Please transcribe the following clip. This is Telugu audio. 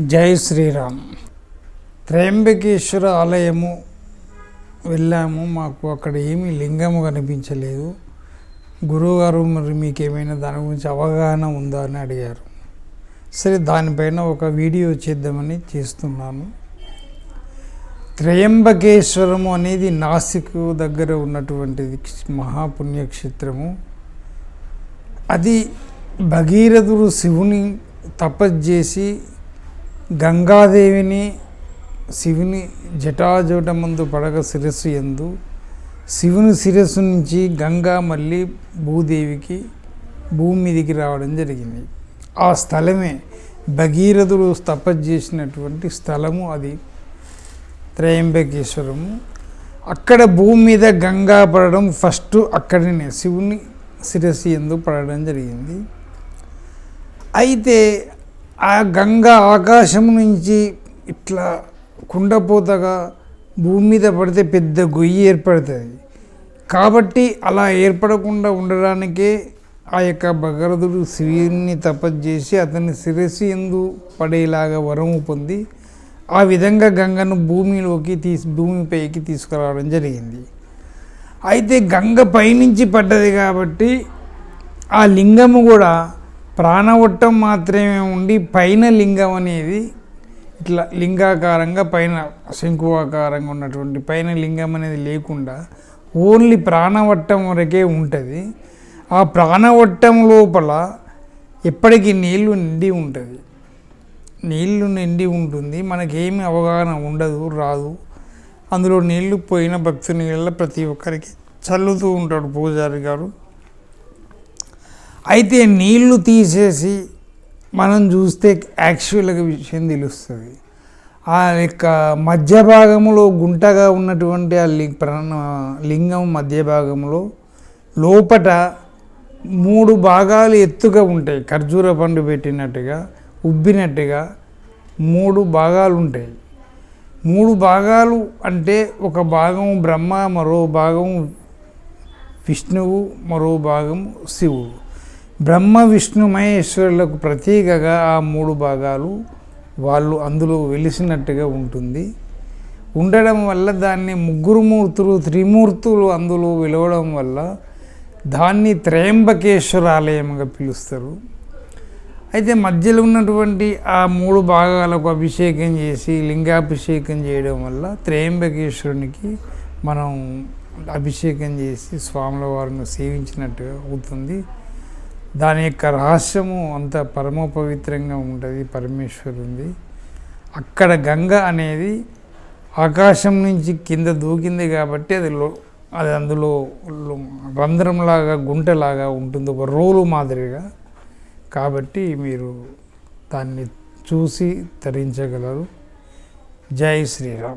జై శ్రీరామ్. త్రయంబకేశ్వర ఆలయము వెళ్ళాము. మాకు అక్కడ ఏమీ లింగము కనిపించలేదు. గురువుగారు మరి మీకు ఏమైనా దాని గురించి అవగాహన ఉందా అని అడిగారు. సరే దానిపైన ఒక వీడియో చేద్దామని చేస్తున్నాను. త్రయంబకేశ్వరము అనేది నాసిక్ దగ్గర ఉన్నటువంటిది మహాపుణ్యక్షేత్రము. అది భగీరథుడు శివుని తపస్సు చేసి గంగాదేవిని శివుని జటాజోట ముందు పడగ శిరస్సు ఎందు శివుని శిరస్సు నుంచి గంగా మళ్ళీ భూదేవికి భూమి మీదికి రావడం జరిగింది. ఆ స్థలమే భగీరథుడు తపస్సు చేసినటువంటి స్థలము అది. త్రయంబకేశ్వరము. అక్కడ భూమి మీద గంగా పడడం ఫస్ట్ అక్కడనే శివుని శిరస్సు ఎందు పడడం జరిగింది. అయితే ఆ గంగ ఆకాశం నుంచి ఇట్లా కుండపోతగా భూమి మీద పడితే పెద్ద గొయ్యి ఏర్పడుతుంది. కాబట్టి అలా ఏర్పడకుండా ఉండడానికే ఆ యొక్క భగరథుడు శివుని తపస్సు చేసి అతని శిరస్సు ఎందు పడేలాగా వరము పొంది ఆ విధంగా గంగను భూమిలోకి తీసి భూమిపైకి తీసుకురావడం జరిగింది. అయితే గంగ పైనుంచి పడ్డది కాబట్టి ఆ లింగము కూడా ప్రాణవట్టం మాత్రమే ఉండి పైన లింగం అనేది ఇట్లా లింగాకారంగా పైన శంకువాకారంగా ఉన్నటువంటి పైన లింగం అనేది లేకుండా ఓన్లీ ప్రాణవట్టం వరకే ఉంటుంది. ఆ ప్రాణవట్టం లోపల ఎప్పటికీ నీళ్ళు నిండి ఉంటుంది. నీళ్ళు నిండి ఉంటుంది. మనకేమి అవగాహన ఉండదు రాదు. అందులో నీళ్ళు పోయిన భక్తుని నీళ్ళ ప్రతి ఒక్కరికి చల్లుతూ ఉంటాడు పూజారి గారు. అయితే నీళ్ళు తీసేసి మనం చూస్తే యాక్చువల్గా విషయం తెలుస్తుంది. ఆ యొక్క మధ్య భాగంలో గుంటగా ఉన్నటువంటి ఆ లి ప్రాణ లింగం మధ్య భాగంలో లోపట మూడు భాగాలు ఎత్తుగా ఉంటాయి. ఖర్జూర పండు పెట్టినట్టుగా ఉబ్బినట్టుగా మూడు భాగాలు ఉంటాయి. మూడు భాగాలు అంటే ఒక భాగం బ్రహ్మ మరో భాగం విష్ణువు మరో భాగం శివుడు. బ్రహ్మ విష్ణు మహేశ్వరులకు ప్రతీకగా ఆ మూడు భాగాలు వాళ్ళు అందులో వెలిసినట్టుగా ఉంటుంది. ఉండడం వల్ల దాన్ని ముగ్గురు మూర్తులు త్రిమూర్తులు అందులో వెలవడం వల్ల దాన్ని త్రయంబకేశ్వర ఆలయంగా పిలుస్తారు. అయితే మధ్యలో ఉన్నటువంటి ఆ మూడు భాగాలకు అభిషేకం చేసి లింగాభిషేకం చేయడం వల్ల త్రయంబకేశ్వరునికి మనం అభిషేకం చేసి స్వాముల వారిని సేవించినట్టుగా అవుతుంది. దాని యొక్క రహస్యము అంత పరమ పవిత్రంగా ఉంటుంది పరమేశ్వరుంది. అక్కడ గంగ అనేది ఆకాశం నుంచి కింద దూకింది కాబట్టి అది అది అందులో రంధ్రంలాగా గుంటలాగా ఉంటుంది ఒక రోలు మాదిరిగా. కాబట్టి మీరు దాన్ని చూసి తరించగలరు. జై శ్రీరామ్.